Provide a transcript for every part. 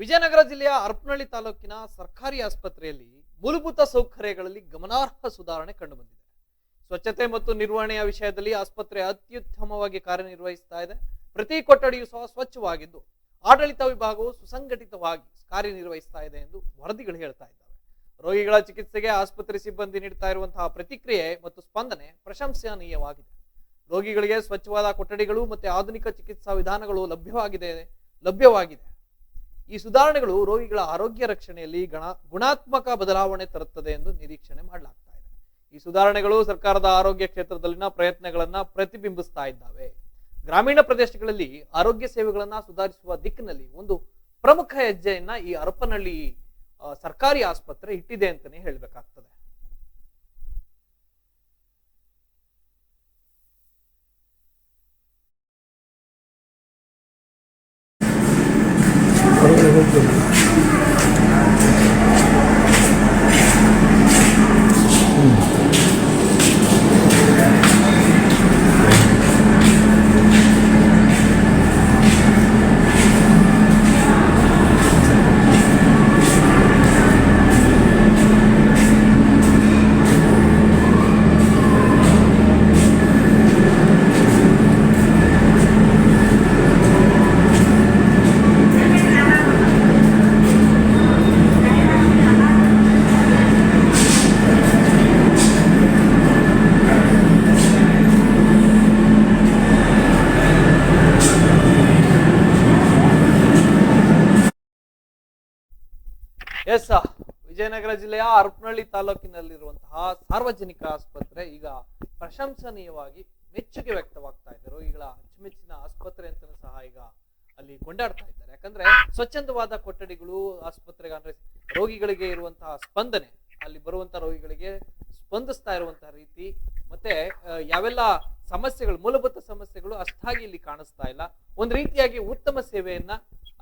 ವಿಜಯನಗರ ಜಿಲ್ಲೆಯ ಅರ್ಪನಹಳ್ಳಿ ತಾಲೂಕಿನ ಸರ್ಕಾರಿ ಆಸ್ಪತ್ರೆಯಲ್ಲಿ ಮೂಲಭೂತ ಸೌಕರ್ಯಗಳಲ್ಲಿ ಗಮನಾರ್ಹ ಸುಧಾರಣೆ ಕಂಡುಬಂದಿದೆ. ಸ್ವಚ್ಛತೆ ಮತ್ತು ನಿರ್ವಹಣೆಯ ವಿಷಯದಲ್ಲಿ ಆಸ್ಪತ್ರೆ ಅತ್ಯುತ್ತಮವಾಗಿ ಕಾರ್ಯನಿರ್ವಹಿಸ್ತಾ ಇದೆ. ಪ್ರತಿ ಕೊಠಡಿಯೂ ಸಹ ಸ್ವಚ್ಛವಾಗಿದ್ದು, ಆಡಳಿತ ವಿಭಾಗವು ಸುಸಂಘಟಿತವಾಗಿ ಕಾರ್ಯನಿರ್ವಹಿಸ್ತಾ ಇದೆ ಎಂದು ವರದಿಗಳು ಹೇಳ್ತಾ ಇದ್ದಾವೆ. ರೋಗಿಗಳ ಚಿಕಿತ್ಸೆಗೆ ಆಸ್ಪತ್ರೆ ಸಿಬ್ಬಂದಿ ನೀಡ್ತಾ ಇರುವಂತಹ ಪ್ರತಿಕ್ರಿಯೆ ಮತ್ತು ಸ್ಪಂದನೆ ಪ್ರಶಂಸನೀಯವಾಗಿದೆ. ರೋಗಿಗಳಿಗೆ ಸ್ವಚ್ಛವಾದ ಕೊಠಡಿಗಳು ಮತ್ತು ಆಧುನಿಕ ಚಿಕಿತ್ಸಾ ವಿಧಾನಗಳು ಲಭ್ಯವಾಗಿದೆ ಲಭ್ಯವಾಗಿದೆ. ಈ ಸುಧಾರಣೆಗಳು ರೋಗಿಗಳ ಆರೋಗ್ಯ ರಕ್ಷಣೆಯಲ್ಲಿ ಗಣ ಗುಣಾತ್ಮಕ ಬದಲಾವಣೆ ತರುತ್ತದೆ ಎಂದು ನಿರೀಕ್ಷಣೆ ಮಾಡಲಾಗ್ತಾ ಇದೆ. ಈ ಸುಧಾರಣೆಗಳು ಸರ್ಕಾರದ ಆರೋಗ್ಯ ಕ್ಷೇತ್ರದಲ್ಲಿನ ಪ್ರಯತ್ನಗಳನ್ನ ಪ್ರತಿಬಿಂಬಿಸ್ತಾ ಇದ್ದಾವೆ. ಗ್ರಾಮೀಣ ಪ್ರದೇಶಗಳಲ್ಲಿ ಆರೋಗ್ಯ ಸೇವೆಗಳನ್ನ ಸುಧಾರಿಸುವ ದಿಕ್ಕಿನಲ್ಲಿ ಒಂದು ಪ್ರಮುಖ ಹೆಜ್ಜೆಯನ್ನ ಈ ಹರಪನಹಳ್ಳಿ ಸರ್ಕಾರಿ ಆಸ್ಪತ್ರೆ ಇಟ್ಟಿದೆ ಅಂತಾನೆ ಹೇಳ್ಬೇಕಾಗ್ತದೆ. ಎಸ್ ವಿಜಯನಗರ ಜಿಲ್ಲೆಯ ಹರಪನಹಳ್ಳಿ ತಾಲೂಕಿನಲ್ಲಿರುವಂತಹ ಸಾರ್ವಜನಿಕ ಆಸ್ಪತ್ರೆ ಈಗ ಪ್ರಶಂಸನೀಯವಾಗಿ ಮೆಚ್ಚುಗೆ ವ್ಯಕ್ತವಾಗ್ತಾ ಇದೆ ರೋಗಿಗಳ ಅಚ್ಚುಮೆಚ್ಚಿನ ಆಸ್ಪತ್ರೆ ಅಂತ ಸಹ ಈಗ ಅಲ್ಲಿ ಕೊಂಡಾಡ್ತಾ ಇದ್ದಾರೆ. ಯಾಕಂದ್ರೆ ಸ್ವಚ್ಛಂದವಾದ ಕೊಠಡಿಗಳು, ಆಸ್ಪತ್ರೆಗೆ ಅಂದ್ರೆ ರೋಗಿಗಳಿಗೆ ಇರುವಂತಹ ಸ್ಪಂದನೆ, ಅಲ್ಲಿ ಬರುವಂತಹ ರೋಗಿಗಳಿಗೆ ಸ್ಪಂದಿಸ್ತಾ ಇರುವಂತಹ ರೀತಿ, ಮತ್ತೆ ಯಾವೆಲ್ಲ ಸಮಸ್ಯೆಗಳು, ಮೂಲಭೂತ ಸಮಸ್ಯೆಗಳು ಅಷ್ಟಾಗಿ ಇಲ್ಲಿ ಕಾಣಿಸ್ತಾ ಇಲ್ಲ. ಒಂದು ರೀತಿಯಾಗಿ ಉತ್ತಮ ಸೇವೆಯನ್ನ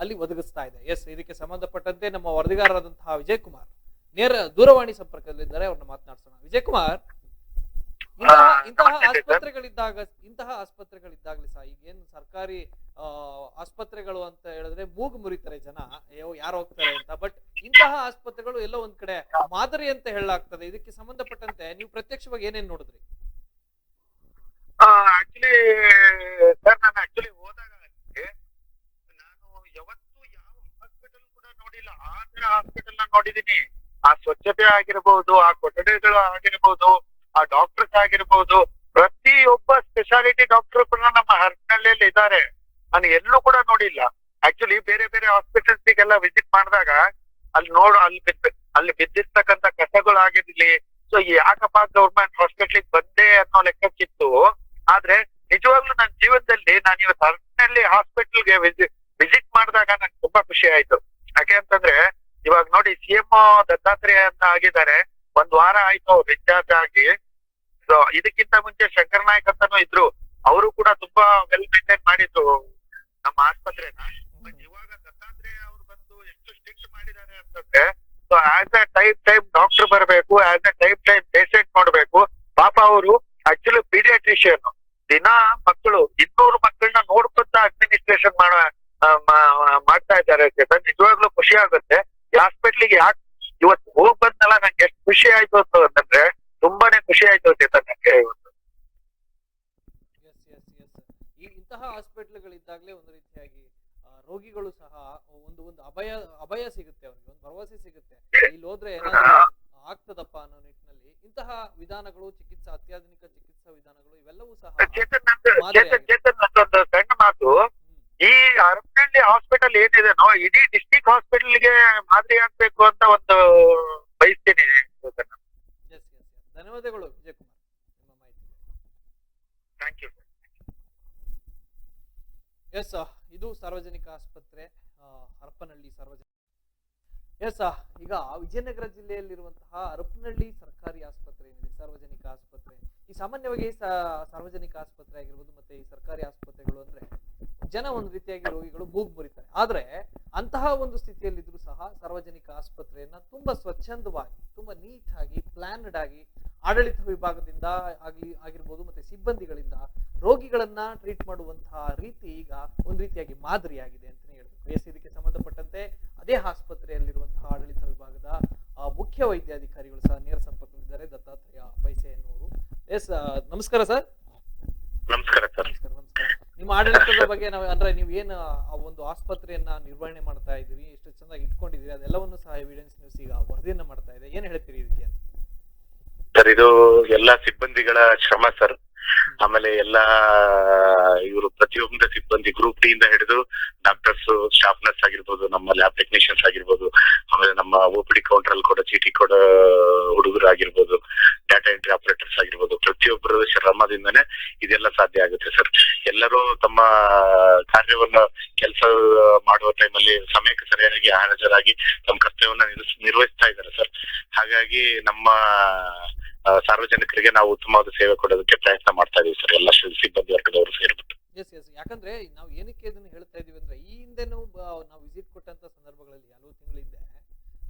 ಅಲ್ಲಿ ಒದಗಿಸ್ತಾ ಇದೆ. ಎಸ್, ಇದಕ್ಕೆ ಸಂಬಂಧಪಟ್ಟಂತೆ ನಮ್ಮ ವರದಿಗಾರರಾದಂತಹ ವಿಜಯ್ ಕುಮಾರ್ ನೇರ ದೂರವಾಣಿ ಸಂಪರ್ಕದಲ್ಲಿದ್ದಾರೆ ಅವ್ರನ್ನ ಮಾತನಾಡ್ಸೋಣ. ವಿಜಯಕುಮಾರ್ ಇಂತಹ. ಆಸ್ಪತ್ರೆಗಳಿದ್ದಾಗ ಇಂತಹ ಆಸ್ಪತ್ರೆಗಳಿದ್ದಾಗಲಿ ಸಹ ಈಗೇನು ಸರ್ಕಾರಿ ಆ, ಆಸ್ಪತ್ರೆಗಳು ಅಂತ ಹೇಳಿದ್ರೆ ಮೂಗು ಮುರಿತಾರೆ ಜನ ಯಾರು ಹೋಗ್ತಾರೆ ಅಂತ. ಬಟ್ ಇಂತಹ ಆಸ್ಪತ್ರೆಗಳು ಎಲ್ಲೋ ಒಂದ್ ಕಡೆ ಮಾದರಿ ಅಂತ ಹೇಳಲಾಗ್ತದೆ. ಇದಕ್ಕೆ ಸಂಬಂಧಪಟ್ಟಂತೆ ನೀವು ಪ್ರತ್ಯಕ್ಷವಾಗಿ ಏನೇನ್ ನೋಡಿದ್ರಿ? ಆಕ್ಚುಲಿ ಸರ್ ನಾನು ಆಕ್ಚುಲಿ ಹೋದಾಗ ನಾನು ಯಾವತ್ತೂ ಯಾವ ಹಾಸ್ಪಿಟಲ್ ಕೂಡ ನೋಡಿಲ್ಲ. ಆ ತರ ಹಾಸ್ಪಿಟಲ್ ನಾನು ನೋಡಿದೀನಿ ಆ ಸ್ವಚ್ಛತೆ ಆಗಿರ್ಬೋದು, ಆ ಕೊಠಡಿಗಳು ಆಗಿರ್ಬೋದು, ಆ ಡಾಕ್ಟರ್ಸ್ ಆಗಿರ್ಬೋದು, ಪ್ರತಿಯೊಬ್ಬ ಸ್ಪೆಷಾಲಿಟಿ ಡಾಕ್ಟರ್ ಕೂಡ ನಮ್ಮ ಹರಪನಹಳ್ಳಿಯಲ್ಲಿ ಇದ್ದಾರೆ. ನಾನು ಎಲ್ಲೂ ಕೂಡ ನೋಡಿಲ್ಲ. ಆಕ್ಚುಲಿ ಬೇರೆ ಬೇರೆ ಹಾಸ್ಪಿಟಲ್ಸ್ಗೆಲ್ಲ ವಿಸಿಟ್ ಮಾಡಿದಾಗ ಅಲ್ಲಿ ನೋಡು, ಅಲ್ಲಿ ಬಿದ್ದ ಅಲ್ಲಿ ಬಿದ್ದಿರ್ತಕ್ಕಂಥ ಕಸಗಳು ಆಗಿರ್ಲಿ ಸೊ ಯಾಕಪ್ಪ ಗೌರ್ಮೆಂಟ್ ಹಾಸ್ಪಿಟ್ಲಿಗೆ ಬಂದೆ ಅನ್ನೋ ಲೆಕ್ಕಕ್ಕಿತ್ತು. ಆದ್ರೆ ನಿಜವಾಗ್ಲೂ ನನ್ನ ಜೀವನದಲ್ಲಿ ನಾನು ಇವತ್ತು ಹರಪನಹಳ್ಳಿ ಹಾಸ್ಪಿಟಲ್ಗೆ ವಿಸಿಟ್ ಮಾಡಿದಾಗ ನಂಗೆ ತುಂಬಾ ಖುಷಿ ಆಯ್ತು. ಯಾಕೆ ಅಂತಂದ್ರೆ ಇವಾಗ ನೋಡಿ ಸಿ ಎಂ ದತ್ತಾತ್ರೇಯ ಅಂತ ಆಗಿದ್ದಾರೆ. ಒಂದ್ ವಾರ ಆಯ್ತು ರಿಚಾರ್ಜ್ ಆಗಿ. ಸೊ ಇದಕ್ಕಿಂತ ಮುಂಚೆ ಶಂಕರ್ ನಾಯಕ್ ಅಂತಾನು ಇದ್ರು. ಅವರು ಕೂಡ ತುಂಬಾ ವೆಲ್ ಮೇಂಟೈನ್ ಮಾಡಿದ್ರು ನಮ್ಮ ಆಸ್ಪತ್ರೆನ. ಬಟ್ ಇವಾಗ ದತ್ತಾತ್ರೇಯ ಅವ್ರು ಬಂದು ಎಷ್ಟು ಸ್ಟ್ರಿಕ್ಟ್ ಮಾಡಿದ್ದಾರೆ ಅಂತಂದ್ರೆ so as a type time doctor ಬರಬೇಕು as a type time patient ನೋಡ್ಬೇಕು. ಪಾಪ ಅವರು ಆಕ್ಚುಲಿ ಪೀಡಿಯಾಟ್ರಿಷಿಯನ್ ದಿನ ಮಕ್ಕಳು ಇನ್ನೂರು ಮಕ್ಕಳನ್ನ ನೋಡ್ಕೊಂತ ಅಡ್ಮಿನಿಸ್ಟ್ರೇಷನ್ ಮಾಡ ಮಾಡ್ತಾ ಇದ್ದಾರೆ ಚೇತನ್ ನಿಜವಾಗ್ಲೂ ಖುಷಿ ಆಗುತ್ತೆ. ಯಾಕೆ ಇವತ್ತು ಹೋಗ್ ಬಂದಲ್ಲ ನಂಗೆ ಎಷ್ಟು ಖುಷಿ ಆಯ್ತು ಅಂತ ಅಂತಂದ್ರೆ ತುಂಬಾನೇ ಖುಷಿ ಆಯ್ತು ಚೇತನ್ ನಂಗೆ ಇವತ್ತು ಈ ಇಂತಹ ಹಾಸ್ಪಿಟ್ಲ್ಗಳಿದ್ದಾಗಲೇ ಒಂದು ರೀತಿಯಾಗಿ ರೋಗಿಗಳು ಸಹ ಒಂದು ಒಂದು ಅಭಯ ಅಭಯ ಸಿಗುತ್ತೆ ಅವ್ರಿಗೆ ಒಂದು ಭರವಸೆ ಸಿಗುತ್ತೆ. ಇಲ್ಲಿ ಹೋದ್ರೆ ಆಗ್ತದಪ್ಪ ಅನ್ನೋ ನಿಟ್ಟಿನಲ್ಲಿ ಇಂತಹ ವಿಧಾನಗಳು ಚಿಕಿತ್ಸಾ ಅತ್ಯಾಧುನಿಕ ಚಿಕಿತ್ಸಾ ವಿಧಾನಗಳು ಇವೆಲ್ಲವೂ ಸಹ ಚೇತನ್ ಚೇತನ್ ಸಣ್ಣ ಮಾತು. ಈ ಹರಪನಹಳ್ಳಿ ಹಾಸ್ಪಿಟಲ್ ಏನಿದೆನೋ ಇಡೀ ಡಿಸ್ಟಿಕ್ ಹಾಸ್ಪಿಟಲ್ಗೆ ಮಾದರಿ ಆಗ್ಬೇಕು ಅಂತ ಒಂದು ಬಯಸ್ತೀನಿ ಧನ್ಯವಾದಗಳು ವಿಜಯಕುಮಾರ್ ನಿಮ್ಮ ಮಾಹಿತಿ. ಥ್ಯಾಂಕ್ ಯು ಎಸ್ ಇದು ಸಾರ್ವಜನಿಕ ಆಸ್ಪತ್ರೆ ಹರಪನಹಳ್ಳಿ ಸಾರ್ವಜನಿಕ ಎಸ್ ಈಗ ವಿಜಯನಗರ ಜಿಲ್ಲೆಯಲ್ಲಿರುವಂತಹ ಹರಪನಹಳ್ಳಿ ಸರ್ಕಾರಿ ಆಸ್ಪತ್ರೆ ಏನಿದೆ ಸಾರ್ವಜನಿಕ ಆಸ್ಪತ್ರೆ. ಈ ಸಾಮಾನ್ಯವಾಗಿ ಸಾರ್ವಜನಿಕ ಆಸ್ಪತ್ರೆ ಆಗಿರ್ಬೋದು ಮತ್ತೆ ಈ ಸರ್ಕಾರಿ ಆಸ್ಪತ್ರೆಗಳು ಅಂದ್ರೆ ಜನ ಒಂದು ರೀತಿಯಾಗಿ ರೋಗಿಗಳು ಮೂಗು ಮುರಿತಾರೆ. ಆದ್ರೆ ಅಂತಹ ಒಂದು ಸ್ಥಿತಿಯಲ್ಲಿದ್ರು ಸಹ ಸಾರ್ವಜನಿಕ ಆಸ್ಪತ್ರೆಯನ್ನ ತುಂಬಾ ಸ್ವಚ್ಛಂದವಾಗಿ, ತುಂಬಾ ನೀಟ್ ಆಗಿ ಪ್ಲಾನ್ಡ್ ಆಗಿ ಆಡಳಿತ ವಿಭಾಗದಿಂದ ಆಗಲಿ, ಆಗಿರ್ಬೋದು ಮತ್ತೆ ಸಿಬ್ಬಂದಿಗಳಿಂದ ರೋಗಿಗಳನ್ನ ಟ್ರೀಟ್ ಮಾಡುವಂತಹ ರೀತಿ ಈಗ ಒಂದು ರೀತಿಯಾಗಿ ಮಾದರಿಯಾಗಿದೆ ಅಂತಾನೆ ಹೇಳ್ಬೇಕು. ಎಸ್ ಇದಕ್ಕೆ ಸಂಬಂಧಪಟ್ಟಂತೆ ಅದೇ ಆಸ್ಪತ್ರೆಯಲ್ಲಿರುವಂತಹ ಆಡಳಿತ ವಿಭಾಗದ ಮುಖ್ಯ ವೈದ್ಯಾಧಿಕಾರಿಗಳು ಸಹ ನೇರ ಸಂಪರ್ಕದಲ್ಲಿದ್ದಾರೆ. ದತ್ತಾತ್ರೇಯ ಪೈಸೆ ಎನ್ನುವರು ಎಸ್ ನಮಸ್ಕಾರ ಸರ್. ನಮಸ್ಕಾರ ಸರ್. ನಿಮ್ಮ ಆಡಳಿತದ ಬಗ್ಗೆ ನಾವು ಅಂದ್ರೆ ನೀವು ಏನು, ಆ ಒಂದು ಆಸ್ಪತ್ರೆಯನ್ನ ನಿರ್ವಹಣೆ ಮಾಡ್ತಾ ಇದ್ದೀರಿ, ಎಷ್ಟು ಚೆನ್ನಾಗಿ ಇಟ್ಕೊಂಡಿದ್ದೀರಿ, ಅದೆಲ್ಲವನ್ನು ಸಹ ಎವಿಡೆನ್ಸ್ ನ್ಯೂಸ್ ಈಗ ವರದಿಯನ್ನ ಮಾಡ್ತಾ ಇದೆ. ಏನ್ ಹೇಳ್ತೀರಿ ಇದಕ್ಕೆ ಸರ್, ಇದು ಎಲ್ಲಾ ಸಿಬ್ಬಂದಿಗಳ ಶ್ರಮ, ಸರ್. ಆಮೇಲೆ ಎಲ್ಲಾ, ಇವರು ಪ್ರತಿಯೊಬ್ಬ ಸಿಬ್ಬಂದಿ ಗ್ರೂಪ್ ಡಿ ಇಂದ ಹಿಡಿದು ಡಾಕ್ಟರ್ಸ್ ಸ್ಟಾಫ್ ನರ್ಸ್ ಆಗಿರ್ಬೋದು, ನಮ್ಮ ಲ್ಯಾಬ್ ಟೆಕ್ನಿಷಿಯನ್ಸ್ ಆಗಿರ್ಬೋದು, ಆಮೇಲೆ ನಮ್ಮ ಓಪಿಡಿ ಕೌಂಟರ್ ಅಲ್ಲಿ ಕೂಡ ಚೀಟಿ ಕೊಡ, ಹುಡುಗರು ಆಗಿರ್ಬೋದು ಡಾಟಾ ಎಂಟ್ರಿ ಆಪರೇಟರ್ಸ್ ಆಗಿರ್ಬೋದು, ಪ್ರತಿಯೊಬ್ಬರ ಶ್ರಮದಿಂದನೇ ಇದೆಲ್ಲ ಸಾಧ್ಯ ಆಗುತ್ತೆ ಸರ್ ಎಲ್ಲರೂ ತಮ್ಮ ಕಾರ್ಯವನ್ನ ಕೆಲಸ ಮಾಡುವ ಟೈಮಲ್ಲಿ ಸಮಯಕ್ಕೆ ಸರಿಯಾಗಿ ಹಾಜರಾಗಿ ತಮ್ಮ ಕರ್ತವ್ಯವನ್ನ ನಿರ್ವಹಿಸ್- ನಿರ್ವಹಿಸ್ತಾ ಇದ್ದಾರೆ ಸರ್ ಹಾಗಾಗಿ ನಮ್ಮ ಸಾರ್ವಜನಿಕರಿಗೆ ನಾವು ಉತ್ತಮವಾದ ಸೇವೆ ಕೊಡೋದಕ್ಕೆ ಪ್ರಯತ್ನ ಮಾಡ್ತಾ ಇದೀವಿ ಸರ್ ಎಲ್ಲ ಸಿಬ್ಬಂದಿ ವರ್ಗದವರು ಸೇರ್ಬಿಟ್ಟು. ಎಸ್ ಎಸ್ ಯಾಕಂದ್ರೆ ನಾವು ಏನಕ್ಕೆ ಇದನ್ನ ಹೇಳ್ತಾ ಇದೀವಿ ಅಂದ್ರೆ ಈ ಹಿಂದೆನೂ ನಾವು ವಿಸಿಟ್ ಕೊಟ್ಟಂತ ಸಂದರ್ಭಗಳಲ್ಲಿ ಹಲವು ತಿಂಗಳ ಹಿಂದೆ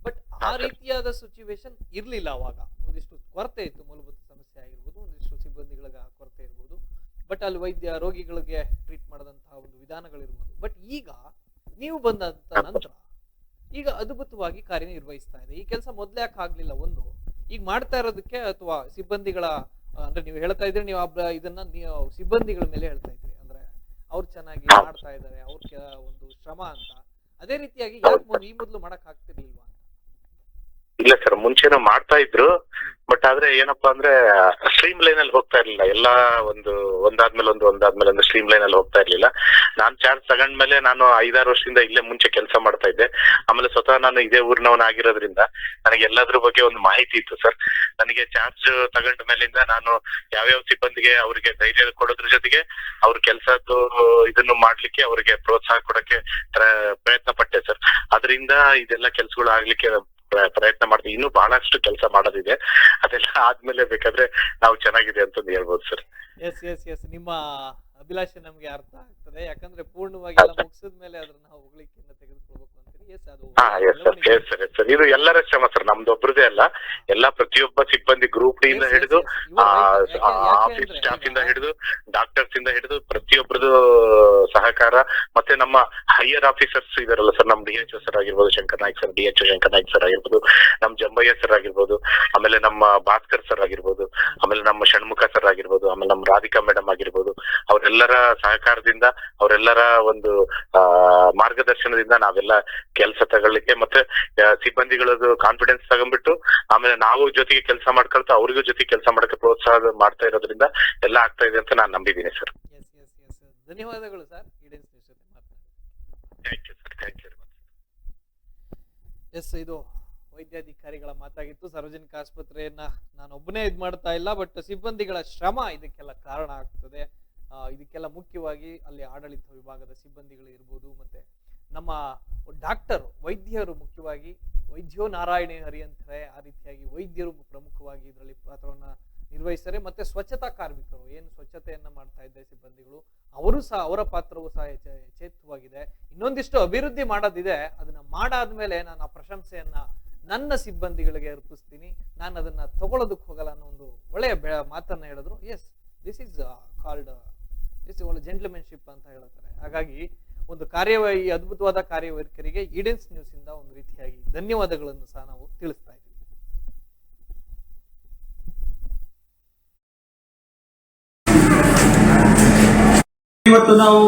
ಬಟ್ ಆ ರೀತಿಯಾದ ಸಿಚುವೇಶನ್ ಇರ್ಲಿಲ್ಲ ಅವಾಗ. ಒಂದಿಷ್ಟು ಕೊರತೆ ಇತ್ತು ಮೂಲಭೂತ ಸಮಸ್ಯೆ ಆಗಿರ್ಬೋದು ಒಂದಿಷ್ಟು ಸಿಬ್ಬಂದಿಗಳ ಕೊರತೆ ಇರ್ಬೋದು ಬಟ್ ಅಲ್ಲಿ ವೈದ್ಯ ರೋಗಿಗಳಿಗೆ ಟ್ರೀಟ್ ಮಾಡದಂತಹ ಒಂದು ವಿಧಾನಗಳಿರ್ಬೋದು. ಬಟ್ ಈಗ ನೀವು ಬಂದಂತ ನಂತರ ಈಗ ಅದ್ಭುತವಾಗಿ ಕಾರ್ಯನಿರ್ವಹಿಸ್ತಾ ಇದೆ. ಈ ಕೆಲಸ ಮೊದ್ಲು ಯಾಕೆ ಆಗ್ಲಿಲ್ಲ ಒಂದು. ಈಗ ಮಾಡ್ತಾ ಇರೋದಕ್ಕೆ ಅಥವಾ ಸಿಬ್ಬಂದಿಗಳ ಅಂದ್ರೆ ನೀವು ಹೇಳ್ತಾ ಇದ್ರೆ ನೀವು ಇದನ್ನ ನೀವು ಸಿಬ್ಬಂದಿಗಳ ಮೇಲೆ ಹೇಳ್ತಾ ಇದ್ರಿ ಅಂದ್ರೆ ಅವ್ರು ಚೆನ್ನಾಗಿ ಮಾಡ್ತಾ ಇದ್ದಾರೆ ಅವ್ರ ಒಂದು ಶ್ರಮ ಅಂತ. ಅದೇ ರೀತಿಯಾಗಿ ಯಾಕೆ ಈ ಮೊದಲು ಮಾಡಕ್ ಆಗ್ತಿರ್ಲಿಲ್ವಾ? ಇಲ್ಲ ಸರ್ ಮುಂಚೆನೂ ಮಾಡ್ತಾ ಇದ್ರು ಬಟ್ ಆದ್ರೆ ಏನಪ್ಪಾ ಅಂದ್ರೆ ಸ್ಟ್ರೀಮ್ ಲೈನ್ ಅಲ್ಲಿ ಹೋಗ್ತಾ ಇರ್ಲಿಲ್ಲ. ಎಲ್ಲಾ ಒಂದು, ಒಂದಾದ್ಮೇಲೆ ಒಂದು ಒಂದಾದ್ಮೇಲೆ ಒಂದು ಸ್ಟ್ರೀಮ್ ಲೈನ್ ಅಲ್ಲಿ ಹೋಗ್ತಾ ಇರ್ಲಿಲ್ಲ. ನಾನ್ ಚಾರ್ಜ್ ತಗೊಂಡ್ಮೇಲೆ ನಾನು ಐದಾರು ವರ್ಷದಿಂದ ಇಲ್ಲೇ ಮುಂಚೆ ಕೆಲಸ ಮಾಡ್ತಾ ಇದ್ದೆ. ಆಮೇಲೆ ಸ್ವತಃ ನಾನು ಇದೇ ಊರಿನವನಾಗಿರೋದ್ರಿಂದ ನನಗೆ ಎಲ್ಲದ್ರ ಬಗ್ಗೆ ಒಂದು ಮಾಹಿತಿ ಇತ್ತು ಸರ್ ನನಗೆ ಚಾರ್ಜ್ ತಗೊಂಡ ಮೇಲಿಂದ ನಾನು ಯಾವ್ಯಾವ ಸಿಬ್ಬಂದಿಗೆ ಅವರಿಗೆ ಧೈರ್ಯ ಕೊಡೋದ್ರ ಜೊತೆಗೆ ಅವ್ರ ಕೆಲಸದ್ದು ಇದನ್ನು ಮಾಡ್ಲಿಕ್ಕೆ ಅವರಿಗೆ ಪ್ರೋತ್ಸಾಹ ಕೊಡಕ್ಕೆ, ಪ್ರ- ಪ್ರಯತ್ನ ಪಟ್ಟೆ ಸರ್ ಅದರಿಂದ ಇದೆಲ್ಲ ಕೆಲಸಗಳು ಆಗ್ಲಿಕ್ಕೆ ಪ್ರಯತ್ನ ಮಾಡ್ತೀವಿ. ಇನ್ನೂ ಬಹಳಷ್ಟು ಕೆಲಸ ಮಾಡೋದಿದೆ. ಅದೆಲ್ಲ ಆದ್ಮೇಲೆ ಬೇಕಾದ್ರೆ ನಾವು ಚೆನ್ನಾಗಿದೆ ಅಂತ ಹೇಳ್ಬೋದು ಸರ್. ಎಸ್ ಎಸ್ ಎಸ್ ನಿಮ್ಮ ಅಭಿಲಾಷೆ ನಮ್ಗೆ ಅರ್ಥ ಆಗ್ತದೆ. ಯಾಕಂದ್ರೆ ಪೂರ್ಣವಾಗಿ ಎಲ್ಲ ಮುಗಿಸಿದ ಮೇಲೆ ಅದನ್ನ ಹೋಗ್ಲಿಕ್ಕೆ ತೆಗೆದುಕೊಳ್ಬೇಕು ಅಂತೀರಿ? ಎಸ್ ಅದು ಹಾ yes sir yes sir yes sir ಇದು ಎಲ್ಲರ ಶ್ರಮ ಸರ್ ನಮ್ದು ಒಬ್ರದೇ ಅಲ್ಲ. ಎಲ್ಲಾ ಪ್ರತಿಯೊಬ್ಬ ಸಿಬ್ಬಂದಿ ಗ್ರೂಪ್ ಡಿ ಇಂದ ಹಿಡಿದು ಆಫೀಸ್ ಅಂದ್ರೆ ಸ್ಟಾಫ್ ಇಂದ ಹಿಡಿದು ಡಾಕ್ಟರ್ಸ್ ಇಂದ ಹಿಡಿದು ಪ್ರತಿಯೊಬ್ಬರದು ಸಹಕಾರ. ಮತ್ತೆ ನಮ್ಮ ಹೈಯರ್ ಆಫೀಸರ್ಸ್ ಇದಾರಲ್ಲ ಸರ್ ನಮ್ ಡಿ ಎಚ್ ಸರ್ ಆಗಿರ್ಬೋದು Shankar Naik sir D H Shankar Naik sir ಆಗಿರ್ಬೋದು ನಮ್ ಜಂಬಯ್ಯ ಸರ್ ಆಗಿರ್ಬೋದು ಆಮೇಲೆ ನಮ್ಮ ಭಾಸ್ಕರ್ ಸರ್ ಆಗಿರ್ಬೋದು ಆಮೇಲೆ ನಮ್ಮ ಷಣ್ಮುಖ ಸರ್ ಆಗಿರ್ಬೋದು ಆಮೇಲೆ ನಮ್ಮ ರಾಧಿಕಾ ಮೇಡಮ್ ಆಗಿರ್ಬೋದು ಅವರೆಲ್ಲರ ಸಹಕಾರದಿಂದ ಅವರೆಲ್ಲರ ಒಂದು ಮಾರ್ಗದರ್ಶನದಿಂದ ನಾವೆಲ್ಲ ಕೆಲಸ ತಗೊಳ್ಳಿಕ್ಕೆ ಮತ್ತೆ ಸಿಬ್ಬಂದಿಗಳದ್ದು ಕಾನ್ಫಿಡೆನ್ಸ್ ತಗೊಂಡ್ಬಿಟ್ಟು ಆಮೇಲೆ ನಾವು ಜೊತೆಗೆ ಕೆಲಸ ಮಾಡ್ಕೊಳ್ತಾ ಅವ್ರಿಗೂ ಜೊತೆಗೆ ಕೆಲಸ ಮಾಡಕ್ಕೆ ಪ್ರೋತ್ಸಾಹ ಮಾಡ್ತಾ ಇರೋದ್ರಿಂದ ಎಲ್ಲ ಆಗ್ತಾ ಇದೆ ಅಂತ ನಾನು ನಂಬಿದ್ದೀನಿ ಸರ್. ಎಸ್ ಎಸ್ ಎಸ್ ಧನ್ಯವಾದಗಳು sir. Thank you sir thank you yes ಇದು ವೈದ್ಯಾಧಿಕಾರಿಗಳ ಮಾತಾಗಿತ್ತು. ಸಾರ್ವಜನಿಕ ಆಸ್ಪತ್ರೆಯನ್ನ ನಾನೊಬ್ಬನೇ ಇದ್ ಮಾಡ್ತಾ ಇಲ್ಲ ಬಟ್ ಸಿಬ್ಬಂದಿಗಳ ಶ್ರಮ ಇದಕ್ಕೆಲ್ಲ ಕಾರಣ ಆಗ್ತದೆ. ಇದಕ್ಕೆಲ್ಲ ಮುಖ್ಯವಾಗಿ ಅಲ್ಲಿ ಆಡಳಿತ ವಿಭಾಗದ ಸಿಬ್ಬಂದಿಗಳು ಇರ್ಬೋದು, ಮತ್ತೆ ನಮ್ಮ ಡಾಕ್ಟರ್ ವೈದ್ಯರು ಮುಖ್ಯವಾಗಿ ವೈದ್ಯೋ ನಾರಾಯಣಿ ಹರಿ ಅಂತಾರೆ. ಆ ರೀತಿಯಾಗಿ ವೈದ್ಯರು ಪ್ರಮುಖವಾಗಿ ಇದರಲ್ಲಿ ಪಾತ್ರವನ್ನು ನಿರ್ವಹಿಸ್ತಾರೆ. ಮತ್ತೆ ಸ್ವಚ್ಛತಾ ಕಾರ್ಮಿಕರು, ಏನು ಸ್ವಚ್ಛತೆಯನ್ನು ಮಾಡ್ತಾ ಇದ್ದಾರೆ ಸಿಬ್ಬಂದಿಗಳು, ಅವರು ಸಹ, ಅವರ ಪಾತ್ರವು ಸಹ ಯಥೇಚ್ಛವಾಗಿದೆ. ಇನ್ನೊಂದಿಷ್ಟು ಅಭಿವೃದ್ಧಿ ಮಾಡೋದಿದೆ. ಅದನ್ನ ಮಾಡಾದ್ಮೇಲೆ ನಾನು ಆ ಪ್ರಶಂಸೆಯನ್ನ ನನ್ನ ಸಿಬ್ಬಂದಿಗಳಿಗೆ ಅರ್ಪಿಸ್ತೀನಿ. ನಾನು ಅದನ್ನ ತಗೊಳ್ಳೋದಕ್ಕೆ ಹೋಗಲ್ಲ ಅನ್ನೋ ಒಂದು ಒಳ್ಳೆಯ ಮಾತನ್ನ ಹೇಳಿದ್ರು. Yes this is called this ಒಳ್ಳೆ ಜೆಂಟ್ಲ್ಮೆನ್ಶಿಪ್ ಅಂತ ಹೇಳ್ತಾರೆ. ಹಾಗಾಗಿ ಒಂದು ಕಾರ್ಯವೈ ಈ ಅದ್ಭುತವಾದ ಕಾರ್ಯವೈಖರಿಗೆ ಈಡೆನ್ಸ್ ನ್ಯೂಸ್ ಇಂದ ಒಂದು ರೀತಿಯಾಗಿ ಧನ್ಯವಾದಗಳನ್ನು ಸಹ ನಾವು ತಿಳಿಸ್ತಾ ಇದ್ದೀವಿ. ಇವತ್ತು ನಾವು,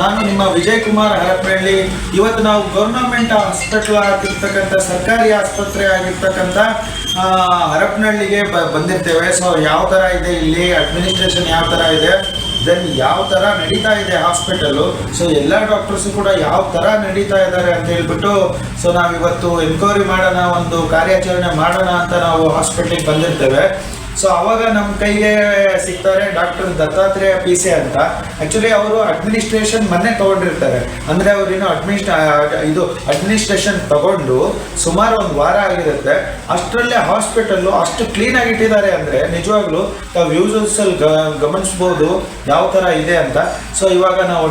ನಾನು ನಿಮ್ಮ ವಿಜಯ್ ಕುಮಾರ್ ಹರಪಳ್ಳಿ ಇವತ್ತು ನಾವು ಗೌರ್ನಮೆಂಟ್ ಹಾಸ್ಪಿಟಲ್ ಆಗಿರ್ತಕ್ಕಂಥ, ಸರ್ಕಾರಿ ಆಸ್ಪತ್ರೆ ಆಗಿರ್ತಕ್ಕಂಥ ಹರಪನಹಳ್ಳಿಗೆ ಬಂದಿರ್ತೇವೆ. ಸೊ ಯಾವ ತರ ಇದೆ ಇಲ್ಲಿ ಅಡ್ಮಿನಿಸ್ಟ್ರೇಷನ್ ಯಾವ ತರ ಇದೆ? ದೆನ್ ಯಾವ ಥರ ನಡೀತಾ ಇದೆ ಹಾಸ್ಪಿಟಲು? ಸೊ ಎಲ್ಲ ಡಾಕ್ಟರ್ಸು ಕೂಡ ಯಾವ ಥರ ನಡೀತಾ ಇದ್ದಾರೆ ಅಂತ ಹೇಳ್ಬಿಟ್ಟು ಸೊ ನಾವಿವತ್ತು ಎನ್ಕ್ವೈರಿ ಮಾಡೋಣ, ಒಂದು ಕಾರ್ಯಾಚರಣೆ ಮಾಡೋಣ ಅಂತ ನಾವು ಹಾಸ್ಪಿಟ್ಲಿಗೆ ಬಂದಿರ್ತೇವೆ. ಸೊ ಅವಾಗ ನಮ್ಮ ಕೈಗೆ ಸಿಗ್ತಾರೆ ಡಾಕ್ಟರ್ ದತ್ತಾತ್ರೇಯ ಪಿ ಸಿ ಅಂತ. ಆ್ಯಕ್ಚುಲಿ ಅವರು ಅಡ್ಮಿನಿಸ್ಟ್ರೇಷನ್ ಮೊನ್ನೆ ತೊಗೊಂಡಿರ್ತಾರೆ. ಅಂದರೆ ಅವ್ರು ಏನು ಅಡ್ಮಿನಿಸ್ಟ್ರ ಇದು ಅಡ್ಮಿನಿಸ್ಟ್ರೇಷನ್ ತಗೊಂಡು ಸುಮಾರು ಒಂದು ವಾರ ಆಗಿರುತ್ತೆ. ಅಷ್ಟರಲ್ಲೇ ಹಾಸ್ಪಿಟಲ್ಲು ಅಷ್ಟು ಕ್ಲೀನ್ ಆಗಿ ಇಟ್ಟಿದ್ದಾರೆ ಅಂದರೆ ನಿಜವಾಗ್ಲೂ ತಾವು ಗ- ಗಮನಿಸ್ಬೋದು ಯಾವ ಥರ ಇದೆ ಅಂತ. ಸೊ ಇವಾಗ ನಾವು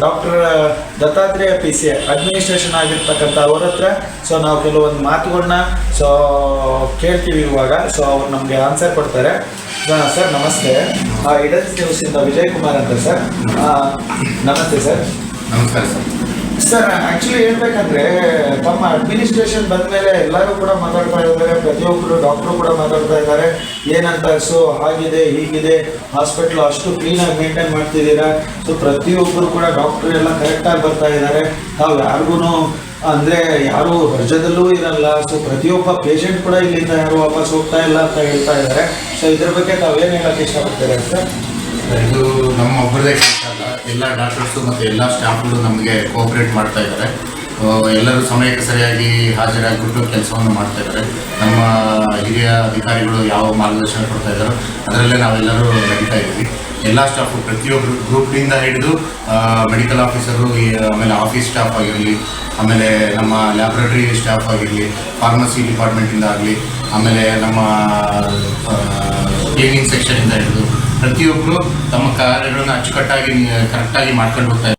doctor Dattatreya P C administration ಆಗಿರ್ತಕ್ಕಂಥ ಅವ್ರ ಹತ್ರ. ಸೊ ನಾವು ಕೆಲವೊಂದು ಮಾತುಗಳನ್ನ ಸೊ ಕೇಳ್ತೀವಿ ಇವಾಗ. ಸೊ ಅವ್ರು ನಮಗೆ ಆನ್ಸರ್ ಕೊಡ್ತಾರೆ. ಸರ್ ನಮಸ್ತೆ. ಇಡನ್ಸ್ ನ್ಯೂಸ್ ಇಂದ ವಿಜಯ್ ಕುಮಾರ್ ಅಂತ ಸರ್. ನಮಸ್ತೆ ಸರ್. ನಮಸ್ಕಾರ ಸರ್. ಸರ್ ಆಕ್ಚುಲಿ ಹೇಳ್ಬೇಕಂದ್ರೆ ತಮ್ಮ ಅಡ್ಮಿನಿಸ್ಟ್ರೇಷನ್ ಬಂದ್ಮೇಲೆ ಎಲ್ಲರೂ ಕೂಡ ಮಾತಾಡ್ತಾ ಇದ್ದಾರೆ. ಪ್ರತಿಯೊಬ್ಬರು ಡಾಕ್ಟ್ರು ಕೂಡ ಮಾತಾಡ್ತಾ ಇದ್ದಾರೆ. ಏನಂತ ಸೊ ಹಾಗಿದೆ ಹೀಗಿದೆ ಹಾಸ್ಪಿಟ್ಲು ಅಷ್ಟು ಕ್ಲೀನಾಗಿ ಮೇಂಟೈನ್ ಮಾಡ್ತಿದ್ದೀರಾ? ಸೊ ಪ್ರತಿಯೊಬ್ಬರು ಕೂಡ ಡಾಕ್ಟ್ರು ಎಲ್ಲ ಕರೆಕ್ಟಾಗಿ ಬರ್ತಾ ಇದ್ದಾರೆ. ತಾವು ಯಾರಿಗೂ ಅಂದ್ರೆ ಯಾರು ರಜದಲ್ಲೂ ಇರಲ್ಲ ಸೊ ಪ್ರತಿಯೊಬ್ಬ ಪೇಷಂಟ್ ಕೂಡ ಇಲ್ಲಿಂದ ಯಾರು ವಾಪಸ್ ಹೋಗ್ತಾ ಇಲ್ಲ ಅಂತ ಹೇಳ್ತಾ ಇದ್ದಾರೆ. ಸೊ ಇದ್ರ ಬಗ್ಗೆ ತಾವೇನು ಹೇಳಕ್ ಇಷ್ಟಪಡ್ತೀರಾ ಸರ್? ಇದು ನಮ್ಮ ಒಬ್ಬರದೇ ಕೆಲಸ ಅಲ್ಲ. ಎಲ್ಲ ಡಾಕ್ಟರ್ಸು ಮತ್ತು ಎಲ್ಲ ಸ್ಟಾಫ್ಗಳು ನಮಗೆ ಕೋಆಪ್ರೇಟ್ ಮಾಡ್ತಾ ಇದ್ದಾರೆ. ಎಲ್ಲರೂ ಸಮಯಕ್ಕೆ ಸರಿಯಾಗಿ ಹಾಜರಾಗಿಬಿಟ್ಟು ಕೆಲಸವನ್ನು ಮಾಡ್ತಾ ಇದ್ದಾರೆ. ನಮ್ಮ ಹಿರಿಯ ಅಧಿಕಾರಿಗಳು ಯಾವ ಮಾರ್ಗದರ್ಶನ ಕೊಡ್ತಾ ಇದ್ದಾರೋ ಅದರಲ್ಲೇ ನಾವೆಲ್ಲರೂ ನಡೀತಾ ಇದ್ದೀವಿ. ಎಲ್ಲ ಸ್ಟಾಫು ಪ್ರತಿಯೊಬ್ಬರು ಗ್ರೂಪ್ನಿಂದ ಹಿಡಿದು ಮೆಡಿಕಲ್ ಆಫೀಸರು ಆಮೇಲೆ ಆಫೀಸ್ ಸ್ಟಾಫ್ ಆಗಿರಲಿ ಆಮೇಲೆ ನಮ್ಮ ಲ್ಯಾಬ್ರೇಟರಿ ಸ್ಟಾಫ್ ಆಗಿರಲಿ ಫಾರ್ಮಸಿ ಡಿಪಾರ್ಟ್ಮೆಂಟಿಂದ ಆಗಲಿ, ಆಮೇಲೆ ನಮ್ಮ ಕ್ಲೀನಿಂಗ್ ಸೆಕ್ಷನಿಂದ ಹಿಡಿದು ಪ್ರತಿಯೊಬ್ಬರು ತಮ್ಮ ಕಾರ್ಯಗಳನ್ನು ಅಚ್ಚುಕಟ್ಟಾಗಿ ಕರೆಕ್ಟಾಗಿ ಮಾಡ್ಕೊಂಡು ಹೋಗ್ತಾ